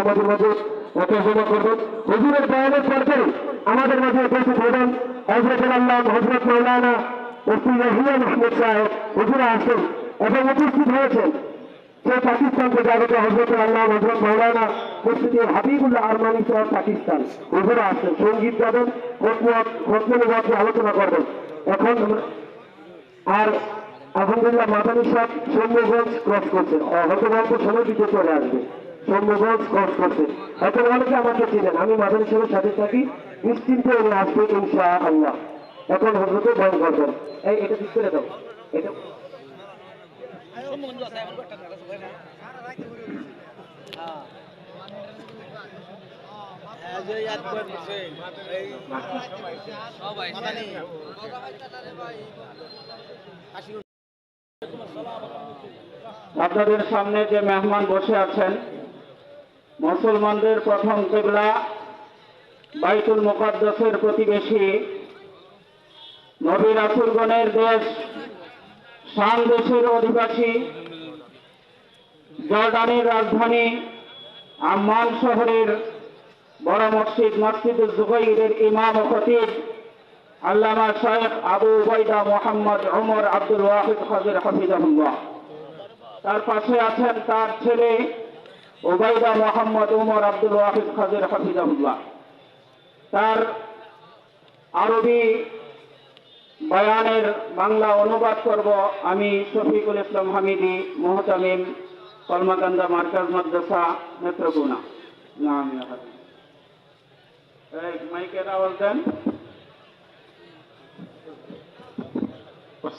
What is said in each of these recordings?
আমাদের মাঝে তর্জমা করবেন হুজুরের বয়ানের পরপর আমাদের মাঝে উপস্থিত হবেন হজরত আল্লাহ হজরত মৌলানা মুফতি রহিয়া মাহমুদ সাহেব। হুজুরা আসেন এবং উপস্থিত হয়েছেন। যে পাকিস্তান থেকে হজরত আল্লাহ হজরত মৌলানা মুফতি হাবিবুল্লাহ আরমানি সাহেব পাকিস্তান। হুজুরা আসেন, সংগীত গাবেন খতমনুবাদ আলোচনা করবেন। এখন আর আলহামদুলিল্লাহ মাদানী সাহেব সৌম্যগঞ্জ ক্রস করছেন। হয়তো সময় দিতে চলে আসবে। সৌম্যগঞ্জ ক্রস করছেন হয়তো অনেকে আমাকে চিনেন, আমি মাদানী সাহেবের সাথে থাকি। নিশ্চিন্তে উনি আসবে ইনশা আল্লাহ এখন হজরতে বয়ন করবেন এই, এটা ঠিক করে দাও। এটা আপনাদের সামনে যে মেহমান বসে আছেন মুসলমানদের প্রথম কেবলা বাইতুল মুকাদ্দাসের প্রতিবেশী নবী রাসুলগণের দেশ শান দেশের অধিবাসী জর্ডানের রাজধানী আম্মান শহরের বড় মসজিদ মসজিদ জুবাইরের ইমাম ও খতিব আল্লামা শেখ আবু উবাইদা মোহাম্মদ ওমর আব্দুল ওয়াহিদ খাজির হাফিজাহুল্লাহ। তার পাশে আছেন তার ছেলে ওবাইদা মোহাম্মদ উমর আব্দুল ওয়াহিদ খাজির হাফিজাহুল্লাহ। তার আরবি বয়ানের বাংলা অনুবাদ করব আমি শফিকুল ইসলাম হামিদি, মোহতামিম, কলমাকান্দা মার্কাজ মাদ্রাসা, নেত্রকোনা। মাইকের আওয়াজ দেন।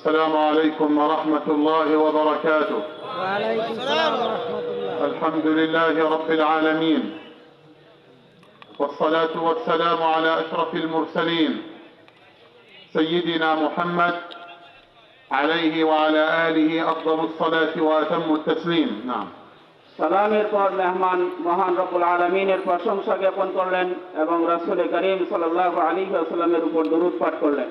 السلام عليكم ورحمة الله وبركاته. وعليكم السلام ورحمة الله. الحمد لله رب العالمين. والصلاة والسلام على أشرف المرسلين. سيدنا محمد عليه وعلى آله أفضل الصلاة وأتم التسليم. نعم. সালামের পর মেহমান মহান রবুল আলমিনের প্রশংসা জ্ঞাপন করলেন এবং রাসুল করিম সাল্লাহ আলী আসসালামের উপর দরুদ পাঠ করলেন।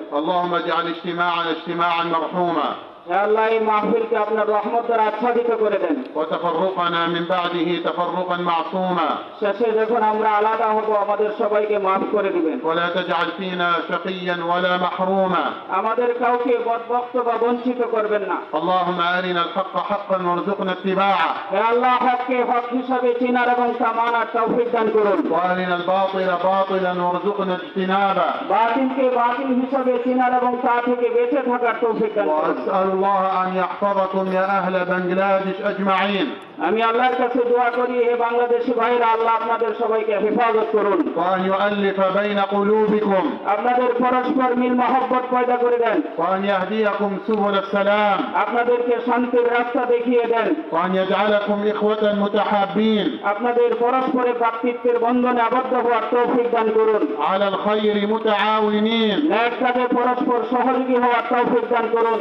اللهم اجعل اجتماعنا اجتماعا مرحوما হে আল্লাহ এই মাহফিলকে আপনার রহমত দ্বারা আচ্ছাদিত করে দেন وتفرقنا من بعده تفرقا معصوما শেষে যখন আমরা আলাদা হব আমাদের সবাইকে মাফ করে দিবেন ولا تجعل فينا شقيا ولا محروما আমাদের কাউকে বদভক্ত বা বঞ্চিত করবেন না اللهم أرنا الحق حقا وارزقنا اتباعه হে আল্লাহ হককে হক হিসাবে চিনার এবং তা মানার তৌফিক দান করুন وأرنا الباطل باطلا وارزقنا اجتنابه বাতিলকে বাতিল হিসাবে চিনার এবং তা থেকে বেঁচে থাকার তৌফিক দান করুন وأسأل الله أن يحفظكم يا أهل بنجلاديش أجمعين আমি আল্লাহর কাছে দোয়া করি হে বাংলাদেশি ভাইরা আল্লাহ আপনাদের সবাইকে হেফাজত করুন وأن يؤلف بين قلوبكم আপনাদের পরস্পর মিল মহব্বত পয়দা করে দেন وأن يهديكم سبل السلام আপনাদেরকে শান্তির রাস্তা দেখিয়ে দেন وأن يجعلكم إخوة متحابين আপনাদের পরস্পরের ভ্রাতৃত্বের বন্ধনে আবদ্ধ হওয়ার তৌফিক দান করুন على الخير متعاونين ন্যায়ের কাজে পরস্পর সহযোগী হওয়ার তৌফিক দান করুন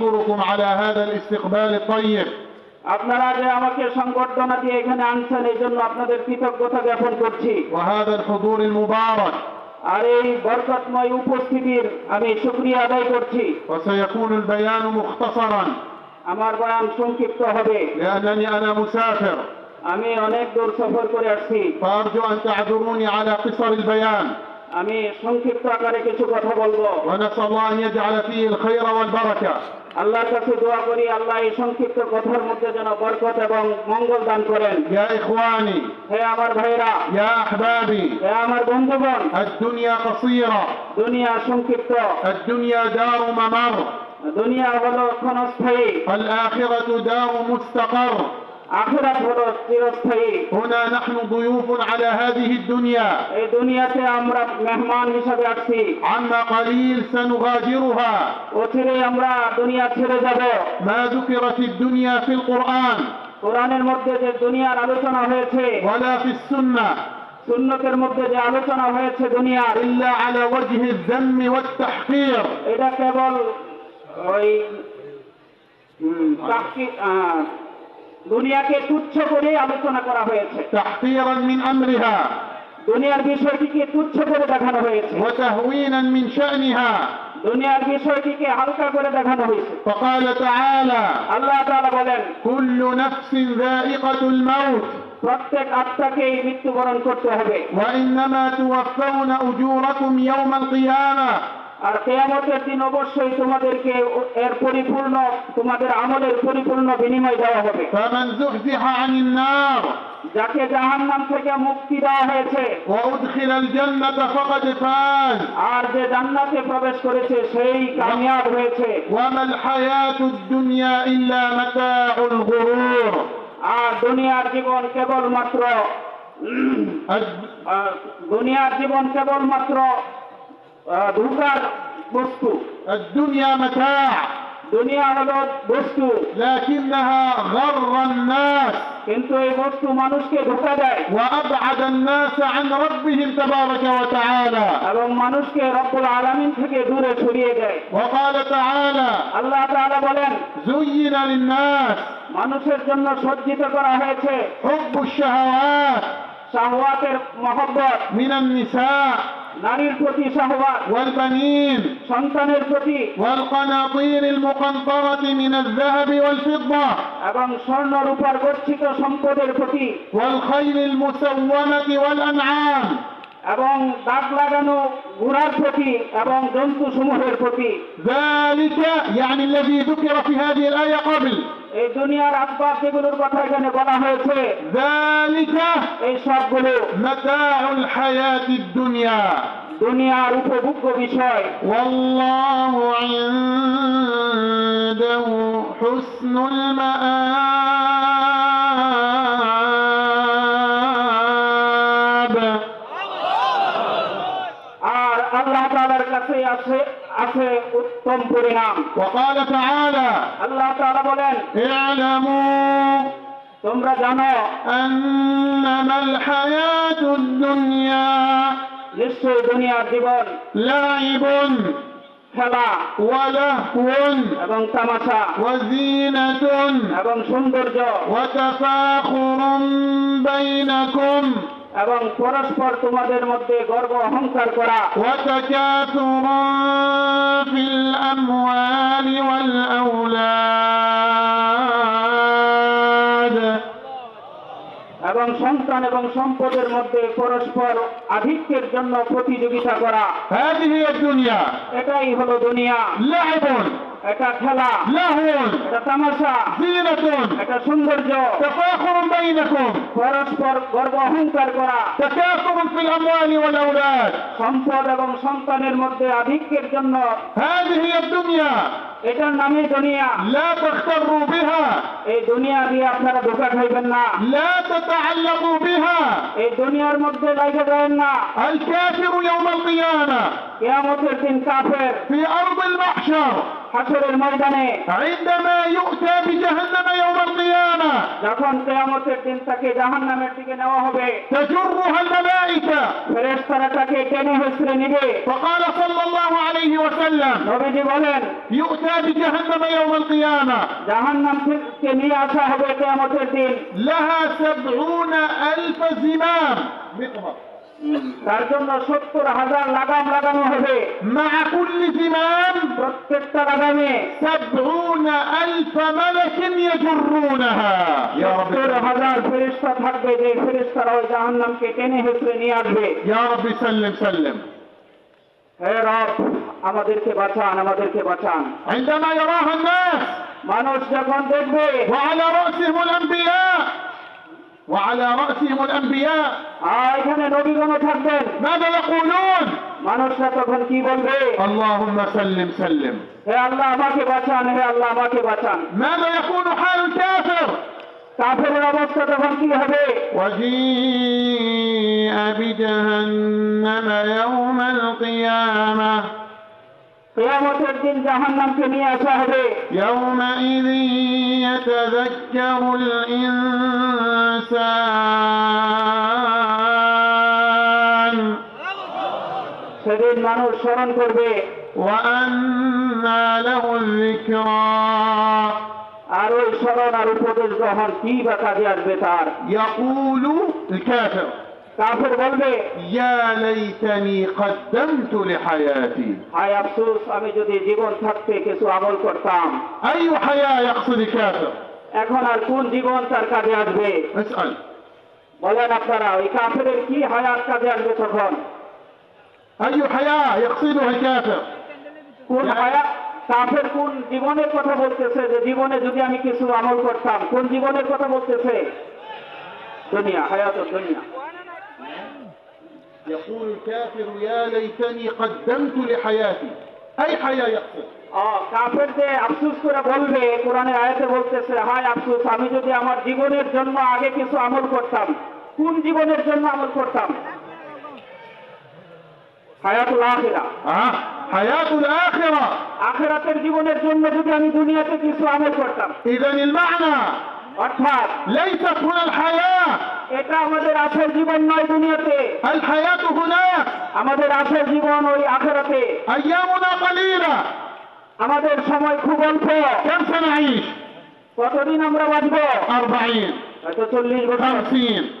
ونشكركم على هذا الاستقبال الطيب আপনারা যে আমাকে সংবর্ধনা দিয়ে এখানে আনছেন এই জন্য আপনাদের কৃতজ্ঞতা জ্ঞাপন করছি وهذا الحضور المبارك আর এই বরকতময় উপস্থিতির আমি শুক্রিয়া আদায় করছি وسيكون البيان مختصرا আমার বয়ান সংক্ষিপ্ত হবে لأنني أنا مسافر আমি অনেক দূর সফর করে আসছি فأرجو أن تعذروني على قصر البيان আমি সংক্ষিপ্ত আকারে কিছু কথা বলবো ونسأل الله أن يجعل فيه الخير والبركة আল্লাহ কাছে দোয়া করি আল্লাহ এই সংক্ষিপ্ত কথার মধ্যে যেন বরকত এবং মঙ্গল দান করেন। হে আমার ভাইরা। ইয়া আহবাবি। হে আমার বন্ধুগণ। দুনিয়া কসীরা। দুনিয়া সংক্ষিপ্ত। দুনিয়া দারু মামার। দুনিয়া হলো ক্ষণস্থায়ী। আল আখিরাতু দারু মুস্তাকার। আখিরাত হলো দুনিয়া। এই দুনিয়াতে আমরা মেহমান হিসেবে আসছি আমরা দুনিয়া ছেড়ে যাব। কোরআনের মধ্যে যে দুনিয়ার আলোচনা হয়েছে সুন্নতের মধ্যে যে আলোচনা হয়েছে দুনিয়া ইল্লা আলা ওয়াজহি যাম্মি ওয়াত তাহকির। এটা কেবল ওই দুনিয়াকে তুচ্ছ করে আলোচনা করা হয়েছে تحقيرا من أمرها দুনিয়ার বিষয়টিকে তুচ্ছ করে দেখানো হয়েছে وتهوينا من شأنها দুনিয়ার বিষয়টিকে হালকা করে দেখানো হয়েছে فقال تعالى আল্লাহ তাআলা বলেন كل نفس ذائقة الموت প্রত্যেক আত্মাকেই মৃত্যুবরণ করতে হবে وإنما توفون أجوركم يوم القيامة আর কেয়ামতের দিন অবশ্যই তোমাদেরকে এর পরিপূর্ণ তোমাদের আমলের পরিপূর্ণ বিনিময় দেওয়া হবে। যাকে জাহান্নাম থেকে মুক্তি দেওয়া হয়েছে। আর যে জান্নাতে প্রবেশ করেছে সেই কামিয়াব হয়েছে। আর দুনিয়ার জীবন কেবলমাত্র দুনিয়ার জীবন কেবলমাত্র ধোকার বস্তু। দুনিয়া মাথা দুনিয়া হল বস্তু। কিন্তু এই বস্তু মানুষকে ধোঁকা দেয়। এবং মানুষকে রব্বুল আলামিন থেকে দূরে সরিয়ে দেয়। আল্লাহ তাআলা বলেন জুয়িনা মানুষের জন্য সজ্জিত করা হয়েছে। হুব্বুশ শাহাওয়াত শাহওয়াতের মহব্বত। মিনান নিসা নারীর প্রতি শাহওয়াত والبنين সন্তানের প্রতি والقناطير المقنطرة من الذهب والفضة এবং স্বর্ণ রূপার গচ্ছিত সম্পদের প্রতি والخيل المسومة والأنعام এবং দাগ লাগানো ঘোড়ার প্রতি এবং জন্তু সমূহের প্রতি ذلك يعني الذي ذكر في هذه الآية قبل এই দুনিয়ার আসবাব যেগুলোর কথা এখানে বলা হয়েছে এই সবগুলো দুনিয়া দুনিয়ার উপভোগ্য বিষয়। আর আল্লাহ তালার কাছে আছে আছে উত্তম পরিণাম وقال تعالى আল্লাহ তাআলা বলেন اعلموا তোমরা জানো أنما الحياة الدنيا নিশ্চয়ই দুনিয়ার জীবন لعب খেলা ولهو এবং তামাশা وزينة এবং সৌন্দর্য وتفاخر بينكم এবং পরস্পর তোমাদের মধ্যে গর্ব অহংকার করা। এবং সন্তান এবং সম্পদের মধ্যে পরস্পর আধিক্যের জন্য প্রতিযোগিতা করা। এটাই হলো দুনিয়া। একটা খেলা। লাহুল। একটা তামাশা। জিনাতুন একটা সৌন্দর্য। তাফাখুরুন বাইনাকুম। পরস্পর গর্ব অহংকার করা। তাফাখুরুন ফিল আমওয়ালি ওয়াল আওলাদ। সম্পদ এবং সন্তানের মধ্যে আধিক্যের জন্য। হাদিহি দুনিয়া। এটার নামে দুনিয়া। লা তাখতারু বিহা। এই দুনিয়া দিয়ে আপনারা ধোকা খাইবেন না। লা তাতাআল্লাকু বিহা। এই দুনিয়ার মধ্যে লাগে যাবেন না। আল কাফিরু ইয়াউমাল কিয়ামা। কিয়ামতের দিন কাফের। ফি আরদিল মাহশার। হাসরের ময়দানে عندما يؤتى بجهنم يوم القيامة যখন কেয়ামতের দিন তাকে জাহান নামের দিকে নেওয়া হবে تجرها الملائكة ফেরেশতারা তাকে টেনে হেসড়ে নিবে فقال صلى الله عليه وسلم নবীজি বলেন يؤتى بجهنم يوم القيامة জাহান নাম থেকে নিয়ে আসা হবে কেয়ামতের দিন لها سبعون ألف زمام مقمر তার জন্য সত্তর হাজার লাগাম লাগানো হবে مع كل زمام প্রত্যেকটা লাগামে سبعون ألف ملك يجرونها يا رب সত্তর হাজার ফেরিস্তা থাকবে যে ফেরিস্তারা ওই জাহান নামকে টেনে হেসড়ে নিয়ে আসবে يا رب سلم سلم হে রব আমাদেরকে বাঁচান আমাদেরকে বাঁচান عندما يراها الناس মানুষ যখন দেখবে وعلى رأسهم الأنبياء وعلى رأسهم الأنبياء আর এখানে নবীগণ থাকবেন ماذا يقولون মানুষরা তখন কি বলবে اللهم سلم سلم হে আল্লাহ আমাকে বাঁচান হে আল্লাহ আমাকে বাঁচান ماذا يكون حال الكافر কাফের অবস্থা তখন কি হবে وجيء بجهنم يوم القيامة কেয়ামতের দিন জাহান নামকে নিয়ে আসা হবে يومئذ يتذكر الإنسان সেদিন মানুষ স্মরণ করবে وأنى له الذكرى আর ওই স্মরণ আর উপদেশ গ্রহণ কি বা কাজে আসবে তার يقول الكافر কাফের বলবে কদ্দামতু লিহায়াতি। হায় আফসোস আমি যদি জীবন থাকতে কিছু আমল করতাম। আইয়ু হায়া ইয়াকসুদি কাফির। এখন আর কোন জীবন তার কাজে আসবে? বলেন আপনারা ওই কাফের কি হায়াত কাজে আসবে তখন? আইয়ু হায়া ইয়াকসুদু কাফির। কোন কাফের কোন জীবনের কথা বলতেছে যে জীবনে যদি আমি কিছু আমল করতাম কোন জীবনের কথা বলতেছে? দুনিয়া হায়াত দুনিয়া। يقول الكافر يا ليتني قدمت لحياتي أي حياة يقصد ও, কাফের যে আফসুস করে বলবে কোরআনের আয়াতে বলতেছে হায় আফসুস আমি যদি আমার জীবনের জন্য আগে কিছু আমল করতাম কোন জীবনের জন্য আমল করতাম হায়াতুল আখিরা آه. حياة الآخرة আখেরাতের জীবনের জন্য যদি আমি দুনিয়াতে কিছু আমল করতাম إذا المعنى অর্থাৎ ليست هنا الحياة এটা আমাদের আসল জীবন নয় দুনিয়াতে। আল হায়াতু হুনা আমাদের আসল জীবন ওই আখিরাতে। আইয়ামুনা কালিলা। আমাদের সময় খুব অল্প। কেমন নাই কতদিন আমরা বাঁচব? আর ভাই হয়তো চল্লিশ বছর।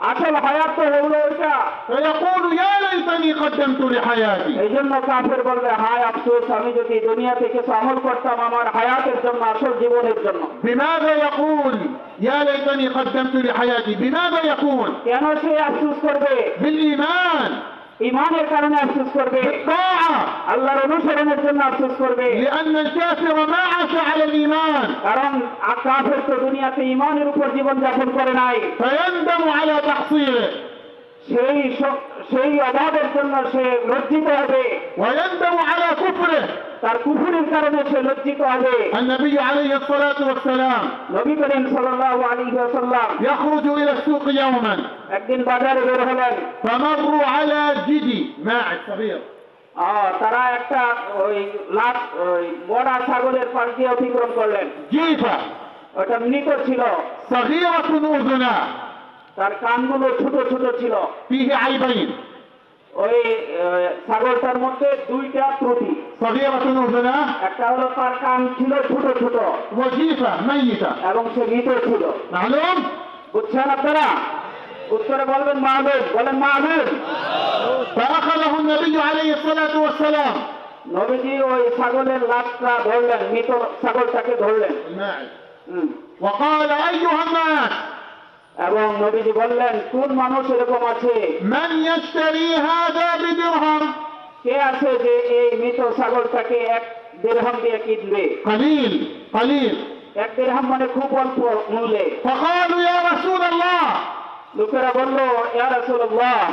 আসল হায়াত তো হলো এটা فيقول يا ليتني قدمت لحياتي এই জন্য কাফের বলবে হায় আফসোস আমি যদি দুনিয়াতে কিছু আমল করতাম আমার হায়াতের জন্য আসল জীবনের জন্য بماذا يقول يا ليتني قدمت لحياتي بماذا يقول কেন সে আফসোস করবে بالإيمان ইমানের কারণে আফসোস করবে আল্লাহর অনুসরণের জন্য আফসোস করবে কারণ কাফের তো দুনিয়াতে ইমানের উপর জীবন যাপন করে নাই সেই সেই অভাবের জন্য সে লজ্জিত হবে তার কুফুরের কারণে সে লজ্জিত হবে النبي عليه الصلاة والسلام নবী করিম সাল্লাল্লাহু আলাইহি ওয়াসাল্লাম يخرج إلى السوق يوما একদিন বাজারে বের হলেন فمروا على جدي ماعز صغير আহ, তারা একটা ওই লাট ওই বড়া ছাগলের পাশ দিয়ে অতিক্রম করলেন جيفة ওটা মৃত ছিল صغيرة أذنا তার কানগুলো ছোট ছোট ছিল فيه عيبين ওই ছাগলটার মধ্যে দুইটা ত্রুটি। না? একটা হলো তার কান ছিল ছোট ছোট। এবং সে মৃত ছিল। বুঝছেন আপনারা? উত্তরে বলবেন মাহবুব বলেন মাহবুব নবীজি ওই ছাগলের লাশটা ধরলেন মৃত ছাগলটাকে ধরলেন। ওয়াকাল এবং নবীজি বললেন কোন মানুষ এরকম আছে? কে আছে যে এই মৃত ছাগলটাকে এক দেড়হাম দিয়ে কিনবে? এক দেড়হাম মানে খুব অল্প মূল্যে। লোকেরা বলল ইয়া রাসূলুল্লাহ।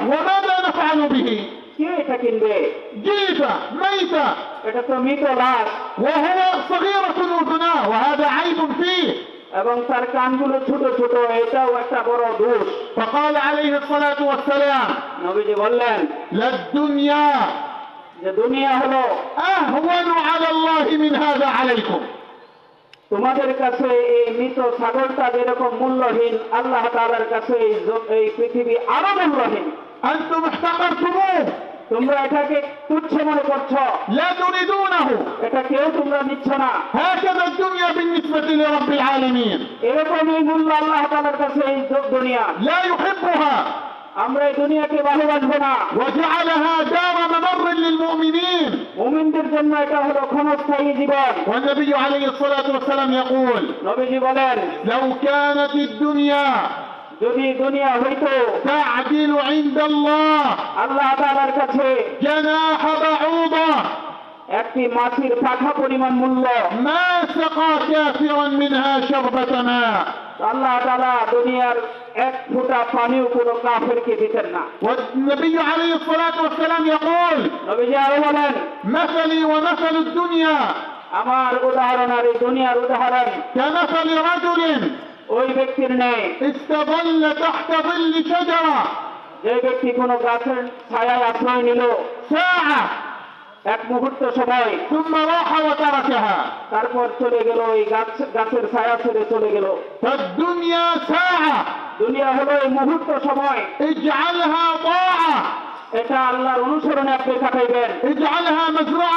কে এটা কিনবে? জিতা এটা তো মৃত লাশ। ওহ হুয়া সাগীরাতুন ওয়া হাদা আইবুন এবং তার কানগুলো ছোট ছোট এটাও একটা বড় দোষ فقال عليه الصلاة والسلام নবীজি বললেন للدنيا যে দুনিয়া হলো أهون على الله من هذا عليكم তোমাদের কাছে এই মৃত ছাগলটা যেরকম মূল্যহীন আল্লাহ তাআলার কাছে এই জ- এই পৃথিবী আরো মূল্যহীন أنتم احتقرتموه তোমরা এটাকে তুচ্ছ মনে করছো لا تريدونه এটা কেউ তোমরা নিচ্ছ না هكذا الدنيا بالنسبة لرب العالمين এরকম এই মূল্য আল্লাহ তাআলার কাছে এই দ- দুনিয়া لا يحبها আমরা এই দুনিয়াকে ভালোবাসবো না وجعلها دار ممر للمؤمنين মুমিনদের জন্য এটা হলো ক্ষণস্থায়ী জীবন والنبي عليه الصلاة والسلام يقول নবীজি বলেন لو كانت الدنيا যদি দুনিয়া হইতো تعدل عند الله আল্লাহ তাআলার কাছে جناح بعوضة একটি মাছির পাখা পরিমাণ মূল্য ما سقى كافرا منها شربة ماء আল্লাহ তাআলা দুনিয়ার এক ফোঁটা পানিও কোনো কাফেরকে দিতেন না والنبي عليه الصلاة والسلام يقول নবীজি আরো বলেন مثلي ومثل الدنيا আমার উদাহরণ আর এই দুনিয়ার উদাহরণ كمثل رجل ওই ব্যক্তির নেই استظل تحت ظل شجرة যে ব্যক্তি কোনো গাছের ছায়ায় আশ্রয় নিল ساعة এক মুহূর্ত সময় ثم راح وتركها তারপর চলে গেল এই গাছ গাছের ছায়া ছেড়ে চলে গেল فالدنيا ساعة দুনিয়া হলো এই মুহূর্ত সময় اجعلها طاعة এটা আল্লাহর অনুসরণে আপনি কাটাইবেন اجعلها مزرعة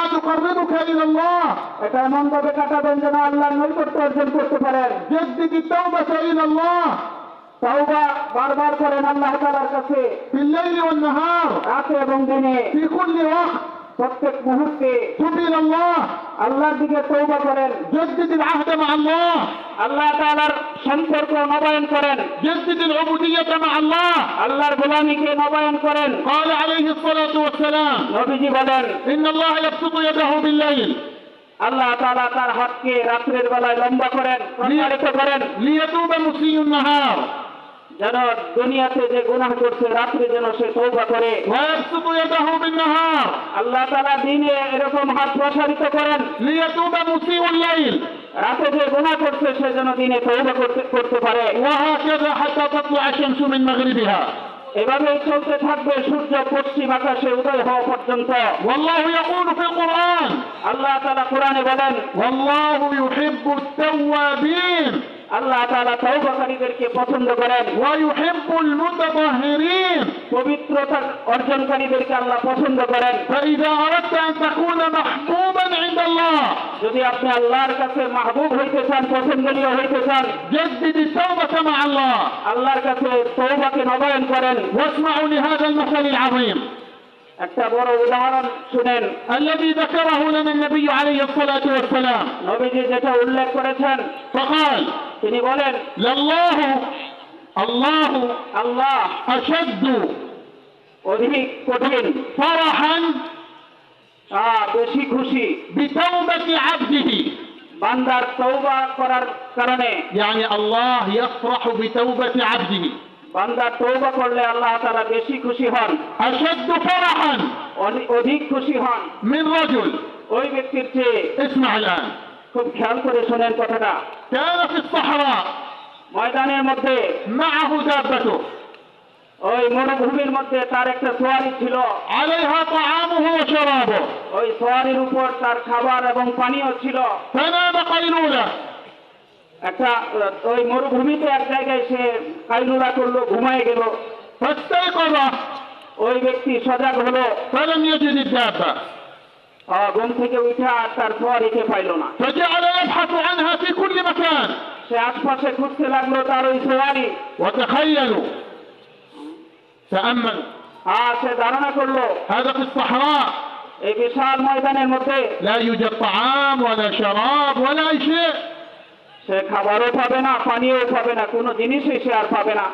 تقربك إلى الله এটা এমন ভাবে কাটাবেন যেন আল্লাহ নৈকট্য অর্জন করতে পারেন। যদি তওবা ইল্লাল্লাহ তাওবা বারবার করেন আল্লাহ কাছে। বিল্লাইলি ওয়ান নাহার। রাতে এবং দিনে। ফি কুল্লি প্রত্যেক মুহূর্তে تب إلى الله আল্লাহর দিকে তৌবা করেন جدد العهد مع الله আল্লাহ তাআলার সম্পর্ক নবায়ন করেন جدد العبودية مع الله আল্লাহর গোলামীকে নবায়ন করেন قال عليه الصلاة والسلام নবীজি বলেন إن الله يبسط يده بالليل আল্লাহ তাআলা তার হাতকে রাত্রের বেলায় লম্বা করেন প্রসারিত করেন ليتوب مسيء النهار যেন দুনিয়াতে যে গুনাহ করছে, রাত্রে যেন সে তৌবা করে। আল্লাহ তারা দিনে এরকম হাত প্রসারিত করেন। রাতে যে গুনাহ করছে, সে যেন দিনে তৌবা করতে করতে পারে। এভাবে চলতে থাকবে সূর্য পশ্চিম আকাশে উদয় হওয়া পর্যন্ত। আল্লাহ তারা কোরআনে বলেন আল্লাহ তাআলা তৌবাকারীদেরকে পছন্দ করেন ويحب المتطهرين পবিত্রতা অর্জনকারীদেরকে আল্লাহ পছন্দ করেন فإذا أردت أن تكون محبوبا عند الله যদি আপনি আল্লাহর কাছে মাহবুব হইতে চান পছন্দনীয় হইতে চান جدد التوبة مع الله আল্লাহর কাছে তৌবাকে নবায়ন করেন واسمعوا لهذا المثل العظيم একটা বড় উদাহরণ শুনেন الذي ذكره لنا النبي عليه الصلاة والسلام নবীজি যেটা উল্লেখ করেছেন فقال তিনি বলেন لله الله আল্লাহ أشد অধিক কঠিন فرحا আহ, বেশি খুশি بتوبة عبده বান্দার তৌবা করার কারণে يعني الله يفرح بتوبة عبده বান্দার তৌবা করলে আল্লাহ তারা বেশি খুশি হন أشد فرحا অধি- অধিক খুশি হন من رجل ওই ব্যক্তির চেয়ে اسمع الآن খুব খেয়াল করে শোনেন কথাটা। ময়দানের মধ্যে ওই মরুভূমির মধ্যে তার একটা সোয়ারি ছিল। ওই সোয়ারির উপর তার খাবার এবং পানীয় ছিল। একটা ওই মরুভূমিতে এক জায়গায় সে কাইনুরা করল ঘুমায় গেল। ওই ব্যক্তি সজাগ হলো। ঘুম থেকে উঠে আর তারপর রেখে পাইল না। সে আশপাশে ঘুরতে লাগল তার ওই সোয়ারি আর সে ধারণা করল এই বিশাল ময়দানের মধ্যে সে খাবারও পাবে না পানিও পাবে না কোনো জিনিসই সে আর পাবে না।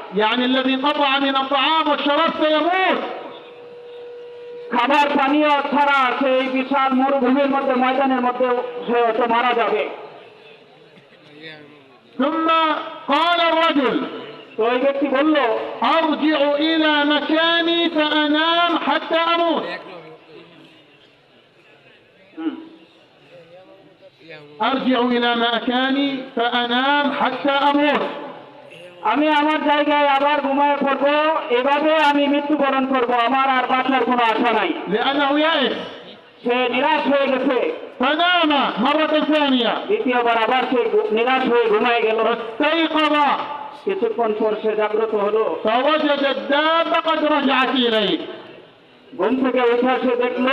খাবার পানীয় ছাড়া সে বিশাল মরুভূমির মধ্যে ময়দানের মধ্যে সে হয়তো মারা যাবে ثم قال الرجل তো ওই ব্যক্তি বলল أرجع إلى مكاني فأنام حتى أموت أرجع إلى مكاني فأنام حتى أموت আমি আমার জায়গায় আবার ঘুমায় পড়বো এভাবে আমি মৃত্যুবরণ করব আমার আর বাঁচার কোনো আশা নাই لأنه يائس সে নিরাশ হয়ে গেছে। দ্বিতীয়বার আবার সে নিরাশ হয়ে ঘুমায় গেল। কিছুক্ষণ পর সে জাগ্রত হলো। ঘুম থেকে উঠে সে দেখল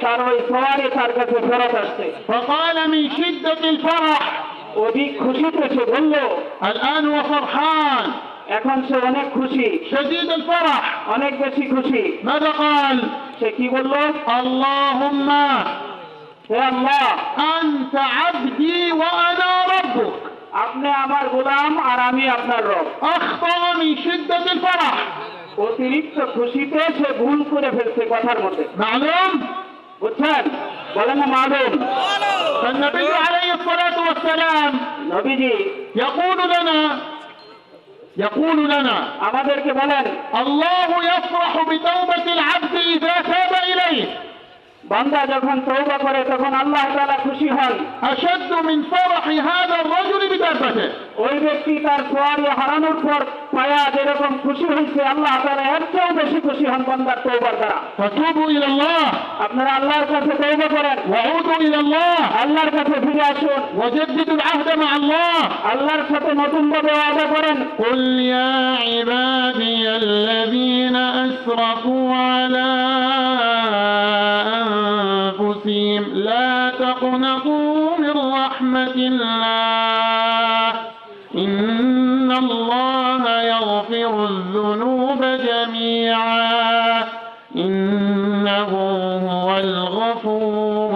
তার ওই সবারই তার কাছে ফেরত আসছে। সকাল আমি সিদ্ধ অধিক খুশিতে সে বলল আল আন ওয়া ফারহান এখন সে অনেক খুশি شديد الفرح অনেক বেশি খুশি ماذا قال সে কি বলল اللهم হে আল্লাহ أنت عبدي وأنا ربك আপনি আমার গোলাম আর আমি আপনার রব أخطأ من شدة الفرح অতিরিক্ত খুশিতে সে ভুল করে ফেলছে কথার মধ্যে معلوم বুঝছেন বলেন না মালুম فالنبي عليه الصلاة والسلام নবীজি يقول لنا يقول لنا আমাদেরকে বলেন বান্দা যখন তৌবা করে তখন আল্লাহ তাআলা খুশি হন। আসাদ্দু মিন ফারহি হাদা আর-রাজুলি বিতারফাতে ওই ব্যক্তি তার সোয়ারি হারানোর পর মায়া যেরকম খুশি হয়েছে আল্লাহ তারা এর চেয়েও বেশি খুশি হন বান্দার তৌবার দ্বারা فتوبوا إلى الله আপনারা আল্লাহর কাছে তৌবা করেন وعودوا إلى الله আল্লাহর কাছে ফিরে আসুন وجددوا العهد مع الله আল্লাহর সাথে নতুন ভাবে ওয়াদা করেন قل يا عبادي الذين أسرفوا على أنفسهم لا تقنطوا من رحمة الله إن الله يغفر الذنوب جميعا إنه هو الغفور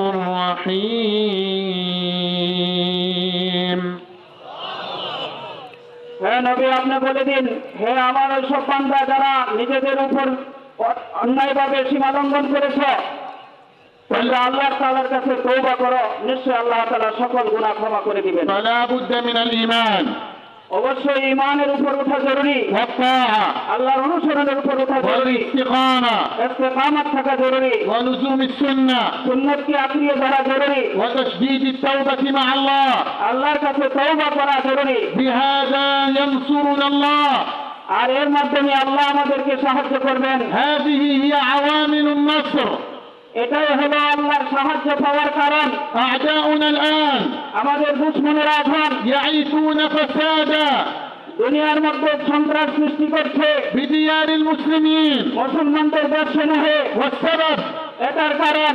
الرحيم হ্যাঁ নবী আপনি বলে দিন হে আমার ওই সব বান্দা যারা নিজেদের উপর অ- অন্যায়ভাবে সীমা লঙ্ঘন করেছ তোমরা আল্লাহ তাআলার কাছে তৌবা করো নিশ্চয় আল্লাহ তাআলা সকল গুনাহ ক্ষমা করে দিবেন فلا بد من الإيمان অবশ্যই ইমানের উপর ওঠা জরুরি والطاعة আল্লাহর অনুসরণের উপর ওঠা জরুরি والاستقامة ইস্তেকামত থাকা জরুরি ولزوم السنة সুন্নতকে আঁকড়িয়ে ধরা জরুরি وتشديد التوبة مع الله আল্লাহর কাছে তৌবা করা জরুরি بهذا ينصرنا الله আর এর মাধ্যমে আল্লাহ আমাদেরকে সাহায্য করবেন هذه هي عوامل النصر এটাই হলো আল্লাহর সাহায্য পাওয়ার কারণ أعداؤنا الآن আমাদের দুশ্মনেরা এখন يعيثون فسادا দুনিয়ার মধ্যে সন্ত্রাস সৃষ্টি করছে بديار المسلمين মুসলমানদের দেশে নহে والسبب এটার কারণ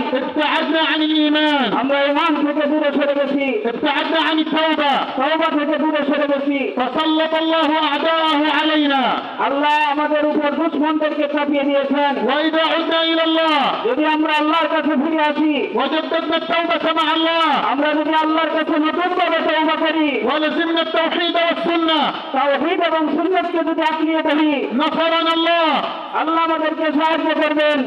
আমরা ইমান থেকে দূরে সরে গেছি। আমি সৌবা সৌবা থেকে দূরে সরে গেছি। ফসল্লাহ আদাহ আলাইনা। আল্লাহ আমাদের উপর দুশ্মনদেরকে চাপিয়ে দিয়েছেন। যদি আমরা আল্লাহর কাছে ফিরে আসি আল্লাহ। আমরা যদি আল্লাহর কাছে নতুন ভাবে তৌবা করি তাওহীদ এবং সুন্নতকে যদি আঁকড়িয়ে ধরি নসরান আল্লাহ আল্লাহ আমাদেরকে সাহায্য করবেন।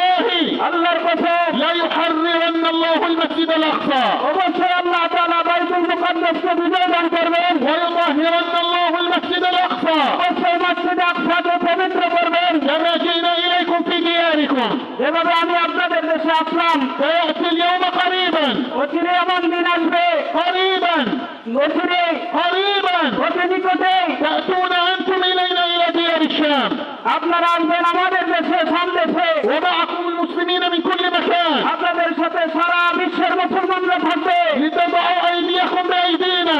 يحررن الله المسجد الأقصى অবশ্যই আল্লাহ তাআলা বাইতুল মুকাদ্দাসকে বিজয় দান করবেন ويطهرن الله المسجد الأقصى অবশ্যই মসজিদে আকসাকে পবিত্র করবেন كما جئنا إليكم في دياركم যেভাবে আমি আপনাদের দেশে আসলাম سيأتي اليوم قريبا অচিরে এমন দিন আসবে قريبا অচিরে قريبا অতি নিকটে تأتون أنتم إلينا إلى ديار الشام আপনারা আসবেন আমাদের দেশে সামদেশে আপনাদের সাথে সারা বিশ্বের মুসলমানরা থাকবে لتضعوا أيديكم بأيدينا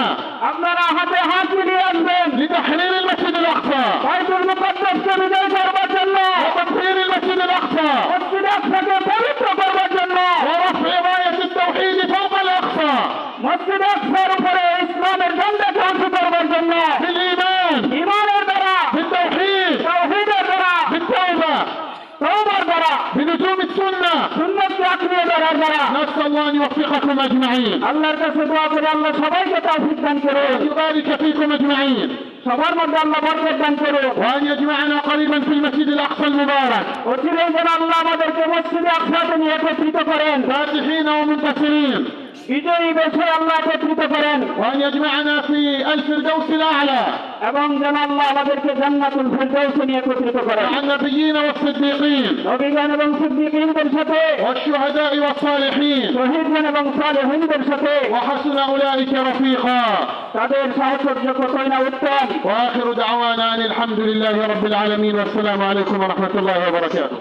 আপনারা হাতে হাত মিলিয়ে আসবেন لتحرير المسجد الأقصى বাইতুল মুকাদ্দাসকে বিজয় করবার জন্য وتطهير المسجد الأقصى মসজিদ আকসাকে পবিত্র করবার জন্য ورفع راية التوحيد فوق الأقصى মসজিদ আকসার উপরে ইসলামের ঝান্ডাকে الله أن يوفقكم أجمعين আল্লাহর কাছে দোয়া করে আল্লাহ সবাইকে তৌফিক দান করে وأن يبارك فيكم أجمعين সবার মধ্যে আল্লাহ বরকত দান করে وأن يجمعنا قريبا في المسجد الأقصى المبارك অচিরেই যেন আল্লাহ আমাদেরকে মসজিদে আকসাতে নিয়ে একত্রিত করেন فاتحين ومنتصرين বিজয়ী বেশে আল্লাহ একত্রিত করেন وأن يجمعنا في الفردوس الأعلى এবং যেন আল্লাহ আমাদেরকে জান্নাতুল ফিরদাউসে নিয়ে একত্রিত করেন مع النبيين والصديقين নবীগণ এবং সিদ্দিকীনদের সাথে والشهداء والصالحين শহীদগণ এবং সালেহিনদের সাথে وحسن أولئك رفيقا তাদের সাহচর্য কতই না উত্তম وآخر دعوانا أن الحمد لله رب العالمين والسلام عليكم ورحمة الله وبركاته